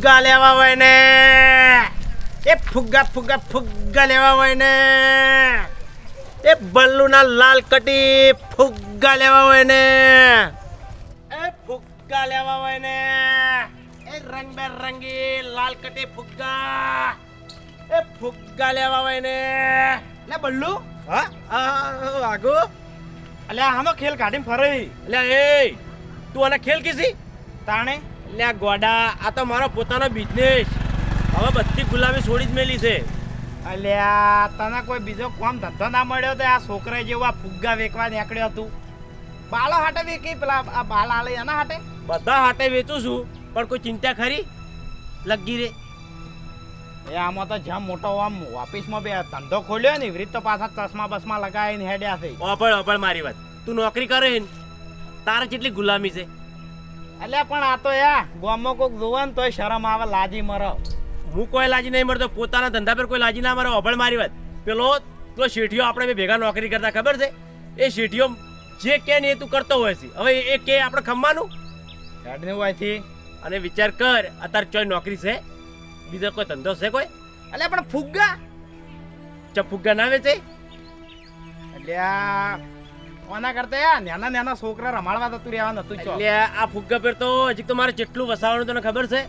ફુગ્ગા લેવા હોય ને. એ ફુગ્ગા ફુગ્ગા ફુગ્ગા લેવા હોય ને. એ બલ્લુના લાલ કટી ફુગ્ગા લેવા હોય ને. એ ફુગ્ગા લેવા હોય ને. એ રંગબેરંગી લાલ કટી ફુગ્ગા. એ ફુગ્ગા લેવા હોય ને. લે બલ્લુ. હા? આગો. અલ્યા આનો ખેલ કાઢીને ફરે. અલ્યા એ તું આને ખેલ કીધી? તાણે? એટલે આ ગોડા આ તો મારો પોતાનો બિઝનેસ હવે બધી ગુલામી છોડી જ મેલી છે. અલ્યા તને કોઈ બીજો કોમ ધંધો ના મળ્યો તો આ છોકરા જેવું આ ફુગ્ગા વેકવા નીકળ્યો હતું બાળો હાટે વેકી પેલા આ બાલ આલે એના હાટે? બધા હાટે વેચું છું પણ કોઈ ચિંતા ખરી? લગી રે. એ આમાં તો જેમ મોટો આમ ઓફિસમાં બે ધંધો ખોલ્યો ને એવી તો પાછા ચશ્મા બસમાં લગાવીને હેડ્યા છે. ઓપળ ઓપળ મારી વાત. તું નોકરી કરે ને તારે કેટલી ગુલામી છે? અલ્યા પણ આ તો યા ગામમાં કોક જોવે ને તોય શરમ આવે લાજી મરો. હું કોઈ લાજી નહીં મળતો પોતાના ધંધા પર કોઈ લાજી ના મરો અભળ મારી વાત. પેલો તો શેઠિયો આપણે બે ભેગા નોકરી કરતા ખબર છે? એ શેઠિયો જે કે ને એ તું કરતો હોય છે. હવે એ કે આપણે ખમવાનું? હેડને હોયથી અને વિચાર કર અત્યારે ચોય નોકરી છે? બીજો કોઈ ધંધો છે કોઈ? અલ્યા પણ ફુગ્ગા? ચપુગ્ગા ના વેચે અલ્યા ઓના કરતા નાના નાના છોકરા રમાડવા જતું રહેવા નતું એટલે આ ફુગ્ગા પેર તો હજી તો મારે જેટલું વસાવાનું તને ખબર છે?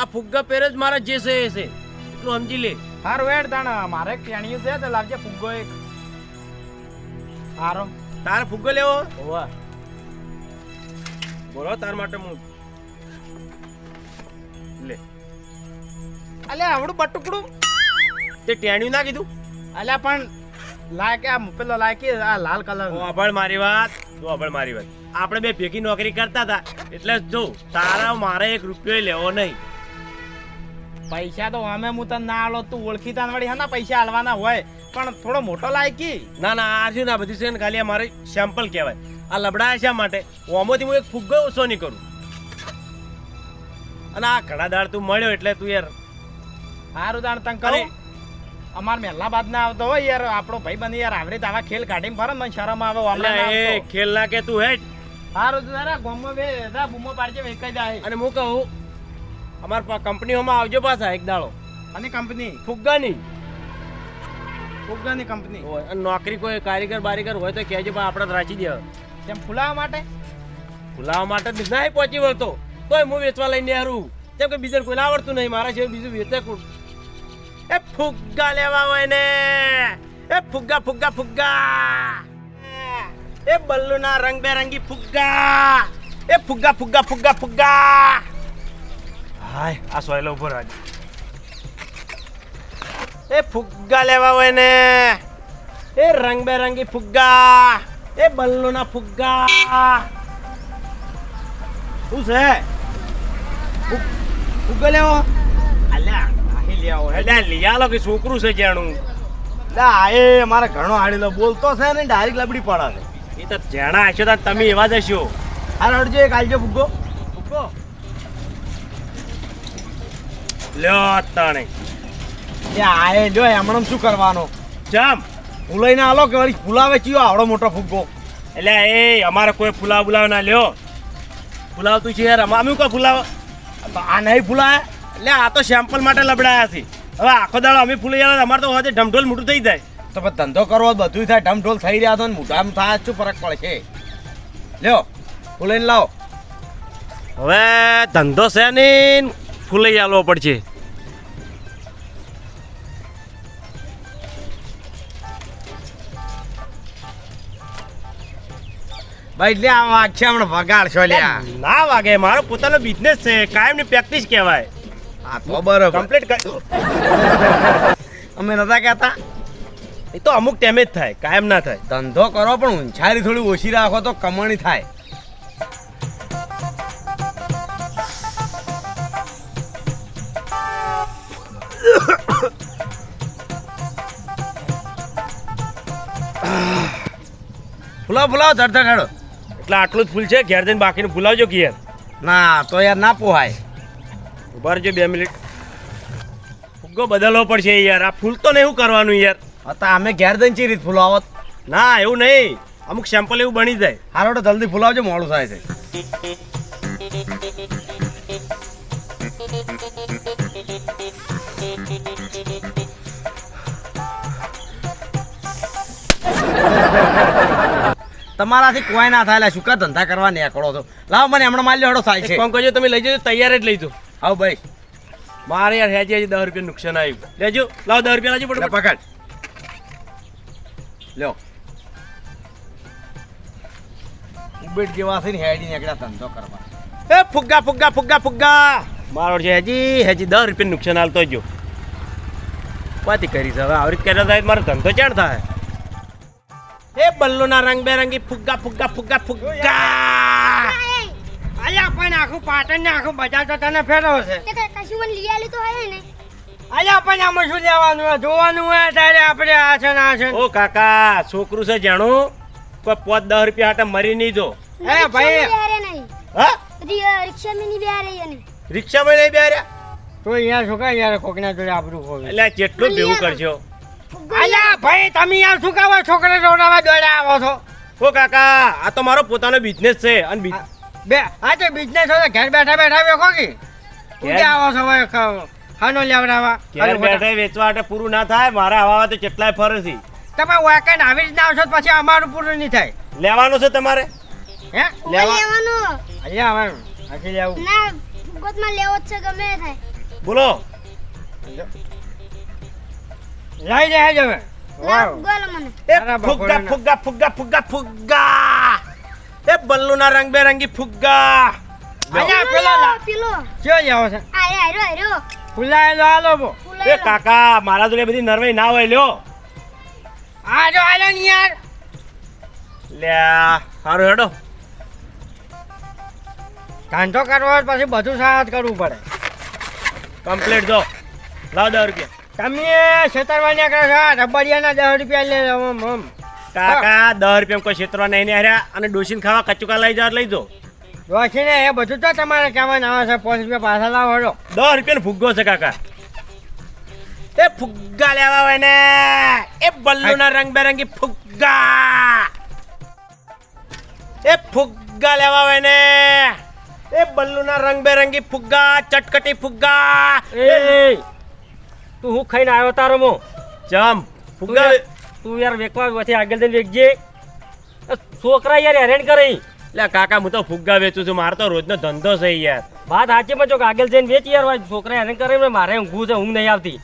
આ ફુગ્ગા પેર જ મારા જે છે એ છે. એટલું સમજી લે. હારું વેડ તાણ. મારે ટેણિયું છે તો લાવજે ફુગ્ગો એક. હારો. તારે ફુગ્ગો લેવો? હોવા. બોલો તાર માટે હું. લે. અલ્યા આવડું બટુકડું. તે ટેણ્યું ના કીધું? અલ્યા પણ લાયક આ પેલો લાયક આ લાલ કલર અભળ મારી વાત. તું અભળ મારી વાત. આપણે બે ભેગી નોકરી કરતા હતા. એટલે જો તારા મારે એક રૂપિયો લેવો નહીં. પૈસા તો અમે હું તને ના આલો તું ઓળખીતા વળી હા પૈસા આલવાના હોય. પણ થોડો મોટો લાયકી ના ના આ શું ના બધી છે ને ખાલી મારે સેમ્પલ કહેવાય. આ લબડા શા માટે? ઓમોથી હું એક ફુગ્ગો ઓછો નહીં કરું. અને આ ઘણા દાડ તું મળ્યો એટલે તું યાર. સારું દાણ તંગ અરે. અમાર મહેલા ના આવતો હોય યાર આપણો ભાઈ બંધ યાર આવરે આવા ખેલ કાઢીને ફરે મને શરમ આવે એટલે એ ખેલ ના કે તું હેડ. હારું તું તારા ગામમાં બે દા બુમો પાડજે વેકાઈ જાય અને હું કહું અમાર પા- કંપનીઓમાં આવજો પાછા એક દાડો. અને કંપની? ફુગ્ગાની. ફુગ્ગાની કંપની. હોય. અને નોકરી કોઈ કારીગર બારીગર હોય તો કહેજો પણ આપણે રાખી દે. તેમ ફુલાવા માટે? ફુલાવા માટે જ નહીં પહોંચી વળતો. તોય હું વેચવા લઈને હારું કેમ કે બીજા કોઈ આવડતું નહીં મારા સિવાય બીજું વેચે એ ફુગ્ગા લેવા હોય ને. એ ફુગ્ગા ફુગ્ગા ફુગ્ગા. એ બલ્લુના રંગબેરંગી ફુગ્ગા. એ ફુગ્ગા ફુગ્ગા ફુગ્ગા ફુગ્ગા. હાય, આ સોયલો ઊભો રાજ એ ફુગ્ગા લેવા હોય ને. એ રંગબેરંગી ફુગ્ગા. એ બલ્લુના ફુગ્ગા. શું છે? ફુગ્ગા લેવો. હે લઈ આલો કે છોકરું છે જાણું આ એ મારે ઘણો હાડીલો બોલતો છે ને ડાયરેક્ટ લબડી પડે એ તો જાણા હશો તો તમે એવા જ હશો. હડજો એક આલજો ભૂગો. ભૂગો. લ્યો તાણે. એ આએ જો એમણે શું કરવાનો? જમ. ફૂલાઈને આલો કે વળી ફૂલાવે ચિયો આવડો મોટો ફુગ્ગો એટલે એ અમારે કોઈ ફુલાવ બુલાવ ના લ્યો. ફુલાવતું છે યાર અમે કોઈ ફુલાવ આ નહીં ફૂલાય એટલે આ તો સેમ્પલ માટે લબડાયા છે. હવે આખો દાડો અમે ફૂલી આવે અમારે તો હોજે ઢમઢોલ મોટું થઈ જાય. તો પછી ધંધો કરવો બધું થાય ઢમઢોલ થઈ રહ્યા તો મોઢામાં થાય શું ફરક પડશે? લ્યો ફૂલાઈને લાવો. હવે ધંધો છે ને ફૂલાઈ આલવો પડશે. ભાઈ એટલે આ વાગશે હમણાં વગાડશો લ્યા. ના વાગે મારો પોતાનો બિઝનેસ છે કાયમની પ્રેક્ટિસ કહેવાય. આ તો બરોબર કમ્પ્લીટ અમે નતા કહેતા. એ તો અમુક ટાઈમે જ થાય કાયમ ના થાય. ધંધો કરો પણ ઊંચારી થોડી ઓછી રાખો તો કમાણી થાય. ફુલાવ ફુલાવ ધડધડ એટલે આટલું જ ફૂલ છે ઘેર જઈને બાકીનું ફુલાવજો કે યાર ના તો યાર ના પોહાય. ઊભા રહેજો બે મિનિટ. ફુગ્ગો બદલવો પડશે યાર. આ ફૂલ તો નહીં કરવાનું યાર. હતા અમે ઘેર દઈને ચી રીત ફૂલાવત. ના એવું નહીં. અમુક સેમ્પલ એવું બની જાય. હારો તો જલ્દી ફૂલાવજો મોડું થાય છે. તમારાથી કોઈ ના થાય શું કા ધંધા કરવા નીકળો તો લાવ મને હમણાં માલ્યો લેડો થાય છે. કોણ કહેજો તમે લઈ જજો તૈયાર જ લઈ જજો. આવ ભાઈ. મારે યાર હેજે હજી દસ રૂપિયા નુકસાન આવ્યું. લેજો. લાવ દસ રૂપિયા લાવજો પડે પકડ. લ્યો. ઉબેટ જેવા છે ને હેડી નીકળ્યા ધંધો કરવા. એ ફુગ્ગા ફુગ્ગા ફુગ્ગા ફુગ્ગા. મારો છે હજી હજી દસ રૂપિયા નુકસાન હાલતો જો પાતી કરી હવે? આવી રીતે કર્યો થાય મારો ધંધો ચાણ થાય? એ બલ્લોના રંગબેરંગી ફુગ્ગા ફુગ્ગા ફુગ્ગા ફુગ્ગા. અલ્યા પણ આખું પાટણ ને આખું બજાર તો તને ફેરવો છે. કશું મને લઈ આલી તો હે ને? અલ્યા પણ આમાં શું લેવાનું હોય? જોવાનું હોય ત્યારે આપણે આ છે ને આ છે ઓ કાકા છોકરું છે જાણું? કોઈ પોત દસ રૂપિયા હાટે મરી નહીં જો. હે ભાઈ. રિક્ષામાં બેહારે નહીં. હા? બેહારે એને. નહીં તો અહીંયા શું કાય યાર કોકના જોડે આબરૂ હોય એટલે કેટલું જેટલું ભેવું કરશો અલ્યા ભાઈ તમે યાર શું કાવા છોકરા જોડાવા દોડ્યા આવો છો? ઓ કાકા આ તો મારો પોતાનો બિઝનેસ છે અને બિ- આ તો બિઝનેસ હોય ઘેર બેઠા બેઠા વેખો કે? ઘેર- આવો છો ભાઈ? ખ- ખાનો લેવડાવા ઘેર બેઠા વેચવા માટે પૂરું ના થાય મારે આવા તો કેટલાય ફરે છે. તમે વાકન આવી રીતના આવશો પછી અમારું પૂરું નહીં થાય. લેવાનું છે તમારે? હે? લેવાનું લેવા- લેવાનો અહીંયા આવે હજી લેવું. ના ગોતમાં લેવો જ છે ગમે થાય. બોલો. લઈ જાય હવે. ના વાવ. મને. ફુગ્ગા ફુગ્ગા ફુગ્ગા ફુગ્ગા ફુગ્ગા. એ બલ્લુના રંગબેરંગી ફુગ્ગા. અહીંયા પેલો પેલો. કયો લેવો છે? આરે આરો આરો ફુલાયેલો આલો બો. એ કાકા મારા જોડે બધી નરવાઈ ના હોય લ્યો. આ જો આલો ને યાર. લે હારું હેડો. ધંધો કરવો પછી બધું સાથ કરવું પડે. કમ્પ્લીટ જો. લાવ દસ રૂપિયા. તમે છેતરવા નીકળો છો? રબડિયાના દસ રૂપિયા લે કાકા દસ રૂપિયા કોઈ ક્ષેત્ર નહીં ને હર્યા. અને ડોસીને ખાવા કચુકા લઈ જાવ લઈ જો ડોશીને એ બધું તો તમારે કહેવાય આવે છે પાંચ રૂપિયા પાછા લાવો હળો દસ રૂપિયાનો ફુગ્ગો છે કાકા. એ ફુગ્ગા લેવા હોય ને એ બલ્લુના રંગબેરંગી ફુગ્ગા. એ ફુગ્ગા લેવા હોય ને એ બલ્લુના રંગબેરંગી ફુગ્ગા ચટકટી ફુગ્ગા. એ તું હું ખાઈને આવ્યો તારો મો? જમ. ફુગ્ગા તું યાર વેકવા વચ્ચે આગળ જઈને વેચજે છોકરા યાર હેરેન કરે. એટલે કાકા હું તો ફુગ્ગા વેચું છું. મારે તો રોજનો ધંધો છે યાર. વાત સાચી પણ ચોક આગળ જઈને વેચ યાર ભાઈ છોકરા હેરેન કરે મારે ઊંઘું છે ઊંઘ નહીં આવતી.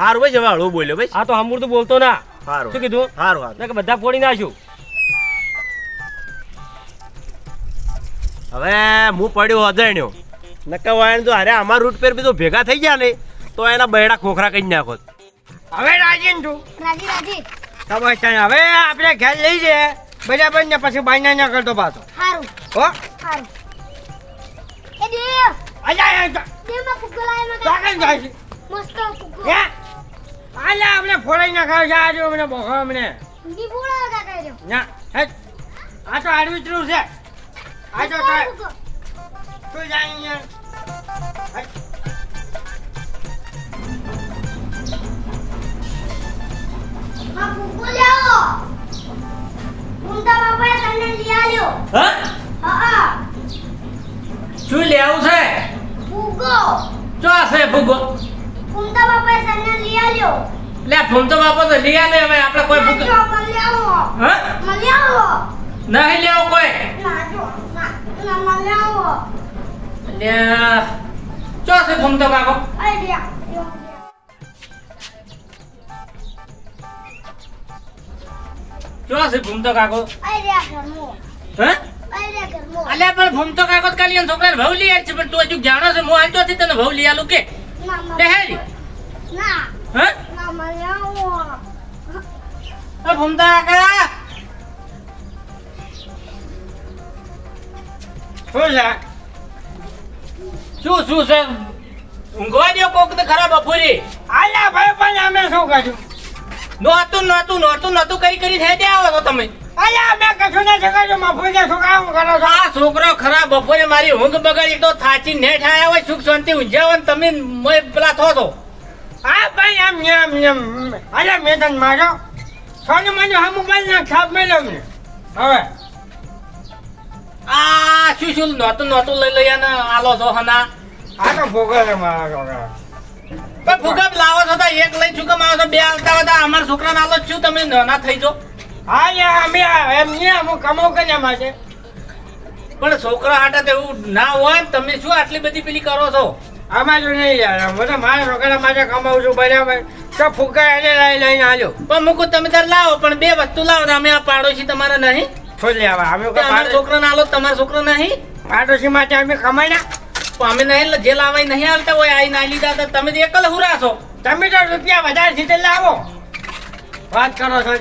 હારું ભાઈ હવે હળવું બોલ્યો ભાઈ. હા તો હમુર તો બોલતો ના. હારું શું કીધું? હારું હારું. કે બધા ફોડી નાખ્યું. હવે હું પડ્યો અજાણ્યો નક્કા વાયણ જો અરે અમાર રૂટ પર બીજો ભેગા થઈ ગયા ને તો એના બહેડા ખોખરા કરી નાખો. હવે રાજી છું. રાજી રાજી. ખબર છે ને. હવે આપણે ઘેર લઈ જઈએ. બરાબર ને પછી બાયના ના કરતો પાછો. હારું. હો? એ દે. અલ્યા માં મને જાય છે. મસ્ત હે? આપણે ફોડાઈ નાખાવ છે આજે અમને બોખો અમને. ની બોળા કાકા રહ્યો ના હે આ તો આડવી છે. આ તો તો- તું જાય અહીંયા. ચો છે ભૂગો. લઈ આલ્યો. લે ફોન તો બાપો તો લઈ આલે હવે આપણે કોઈ મને આવો. હા? મને આવો. નહીં લેવો કોઈ. ના જો ના ના મને આવો. લે ચો છે ફોન તો કાકો આઈડિયા ચો છે ફોન તો કાકો? કરમો હા? અલ્યા પણ ફોન તો કાકો કાલી છોકરા ભાવ લઈ આવી છે પણ તું હજુ જાણો છે હું હાલતો હતી તને ભાવ લઈ આલું કે? ના લે મને હેરી. ના. હા? ના ફોન તો કાકા શું છે? શું શું છે? ઊંઘવા દો કોક તો ખરા બપોરે. આલા ભાઈ પણ અમે શું કર્યું નહોતું નહોતું નહોતું નહોતું કરી કરી થઈ જાય આવો તમે. ના છોકરો ખરા બપોરે મારી ઊંઘ બગાડી તો થાચી નેઠ આયા હોય સુખ શાંતિ ઊંઝ્યા હોય તમે મોય પેલા થો છો હા ભાઈ એમ ને એમ ને એમ અલ્યા મેં તને મારો સોનું મને હા મોબાઈલ ના છાપ મેળવ ને હવે. આ શું શું નહોતું નહોતું લઈ લઈ અને આલો છો હના. આ તો ભોગવે છે મારા છોકરા. પણ ફુગમ લાવો છો તો એક લઈ છું કે છો? બે આવતા હતા અમારા છોકરાને આલો છું તમે નાના થઈ જો હા યા અમે એમ નહીં અમુક કમાવ કર્યા માટે પણ છોકરા હાટા એવું ના હોય તમે શું આટલી બધી પેલી કરો છો? આમાં જો નહીં યાર હું મારા રોકડા માટે કમાવું છું બરાબર તો ફૂકા એને લઈ લઈને આવ્યો પણ મૂકું તમે તાર લાવો પણ બે વસ્તુ લાવો ને અમે આ પાડોશી તમારા નહીં. છોડી આવા? અમે મારા છોકરો ના આલો તમારા છોકરો નહીં. પાડોશી માટે અમે કમાઈ ના તો અમે નહીં જે લાવાય નહીં આવતા હોય આઈ ના લીધા તો તમે એકલ હુરા છો. તમે તો રૂપિયા વધારે સીધે લાવો. વાત કરો છો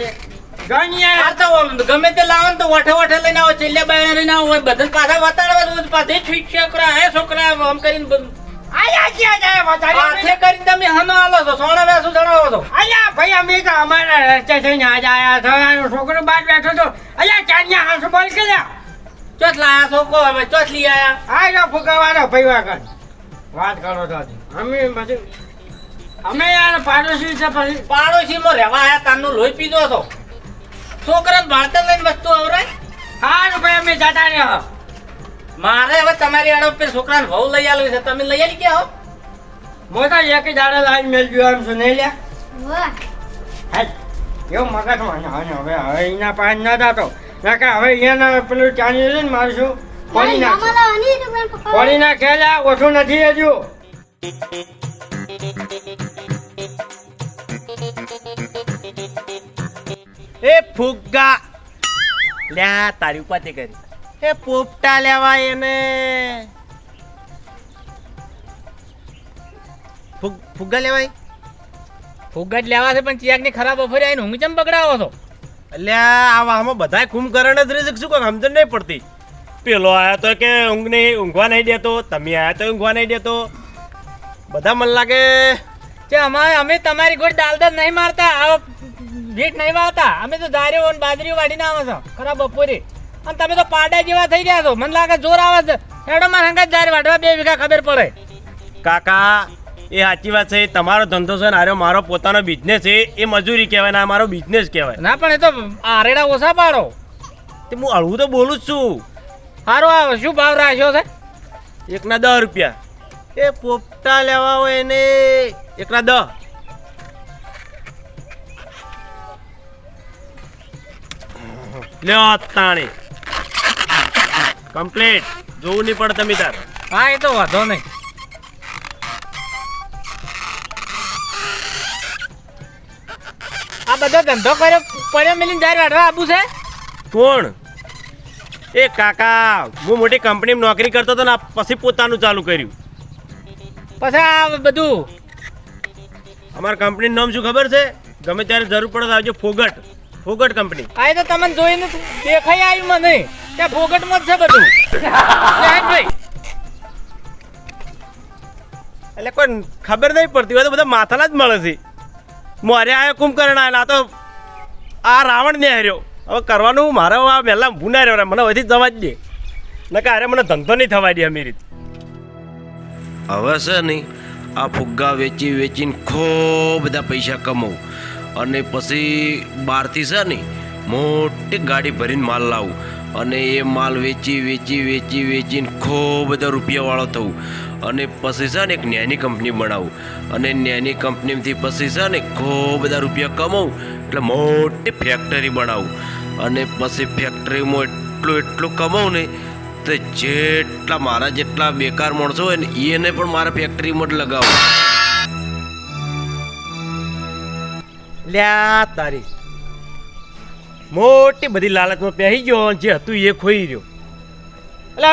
ગમે તે લાવો તો વઠે વઠે લઈને આવો છેલ્લે બાયણે લઈને આવો બધા પાછા વતાડવા પાછે ઠીક છોકરા હે છોકરા આમ કરીને. આયા ક્યાં જાય વધારે હાથે કરીને તમે હનો આલો છો સોના વેસુ જણાવો છો. અલ્યા ભાઈ અમે તો અમારા રસ્તે થઈને આજ આયા છો છોકરો બાદ બેઠો તો અલ્યા ચાંદિયા હાંસુ બોલ કે ચોથ લાયા છોકરો અમે ચોથ લઈ આયા. આ જો ફુગાવાનો ભાઈ વાગણ વાત કરો તો અમે પછી અમે યાર પાડોશી છે પછી પાડોશીમાં રહેવા આયા તારનું લોહી પીધો હતો. છોકરાને ભણતર લઈને વસ્તુ આવરાય? હા રૂપિયા અમે જતા રહ્યા. મારે હવે તમારી આડો પે છોકરાને વહુ લઈ આવ્યો છે. તમે લઈ આવી ગયા હો? તો એક દાડા લાવી મેળવ્યો એમ શું નહીં લ્યા વાહ. હાલ. એવું મગજમાં ને હવે હવે હવે એના પાસે ના જાતો. નકર હવે અહીંયાના પેલું ચાની છે ને મારું શું? પડી નાખે પડી નાખે ઓછું નથી હજુ. એ ફુગ્ગા. લ્યા તારી ઉપાધી કરી. એ પોપટા લેવા એને. ફુગ્ગા લેવાય? ફુગટ લેવા છે પણ ચિયાકની ખરાબ ઓફર આવીને હું ચમ બગડાવો છો? એટલે આ આમાં બધા કુંભકરણ જ રહી શું કોઈ સમજણ નહીં પડતી. પેલો આયો તો કે ઊંઘ નહીં ઊંઘવા નહીં દેતો તમે આયા તો ઊંઘવા નહીં દેતો. બધા મને લાગે કે અમારે અમે તમારી ગોળ દાલ દાલ નહીં મારતા. આ ભીટ નહીં વાવતા અમે તો દારીઓ અને બાજરીઓ વાઢીને આવે છો. ખરા બપોરે. અને તમે તો પાડા જેવા થઈ ગયા છો. મને લાગે જોર આવે છે. હેડો મારા હંગા દારી વાઢવા બે વીઘા ખબર પડે. કાકા એ સાચી વાત છે. તમારો ધંધો છે ને આર્યો મારો પોતાનો બિઝનેસ છે. એ મજૂરી કહેવાય ના મારો બિઝનેસ કહેવાય. ના પણ એ તો આરેડા ઓછા પાડો. તે હું હળવું તો બોલું જ છું. સારું આવે શું ભાવ રાખ્યો છે? એકના દસ રૂપિયા. એ પોપટા લેવા હોય એને એકના દસ લ્યો તાણી. કમ્પ્લીટ. જોવું નહીં પડે તમે તાર. હા એ તો વાંધો નહીં. આ બધો ધંધો કર્યો પડ્યો મિલીને દારી વાઢવા આબુ છે? કોણ? એ કાકા હું મોટી કંપનીમાં નોકરી કરતો હતો ને પછી પોતાનું ચાલુ કર્યું. પછી આ બધું? અમારા કંપનીનું નામ શું ખબર છે? ગમે ત્યારે જરૂર પડે આવજો ફોગટ. ફોગટ કંપની. આ એ તો તમને જોઈને દેખાઈ આવ્યું મને ત્યાં ફોગટમાં છે બધું. ભાઈ. એટલે કોઈ ખબર નહીં પડતી હોય તો બધા માથાના જ મળે છે. મારે આયો કુંભકર્ણ આવેલા આ તો આ રાવણ ને હાર્યો. હવે કરવાનું મારે આ વહેલા ભૂના ના રહ્યો મને વધી જવા જ દે. નકા અરે મને ધંધો નહીં થવા દે અમી રીતે હવે છે નહીં આ ફુગ્ગા વેચી વેચીને ખૂબ બધા પૈસા કમાવું. અને પછી બહારથી છે ને, મોટી ગાડી ભરીને માલ લાવું. અને એ માલ વેચી વેચી વેચી, વેચીને ખૂબ બધા રૂપિયાવાળો થવું. અને પછી છે ને એક નાની કંપની બનાવું. અને નાની કંપનીમાંથી પછી છે ને ખૂબ બધા રૂપિયા કમાવું. એટલે મોટી ફેક્ટરી બનાવું. અને પછી ફેક્ટરીમાં એટલું એટલું કમાવું ને, તો જેટલા મારા જેટલા બેકાર માણસો હોય ને, એને પણ મારા ફેક્ટરીમાં જ લગાવું. તારી. મોટી બધી લાલચમાં પહેરી ગયો જે હતું એ ખોઈ રહ્યો. એટલે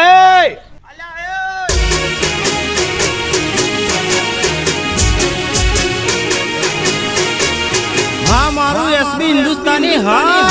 હા, મારું એસબી હિન્દુસ્તાની હા.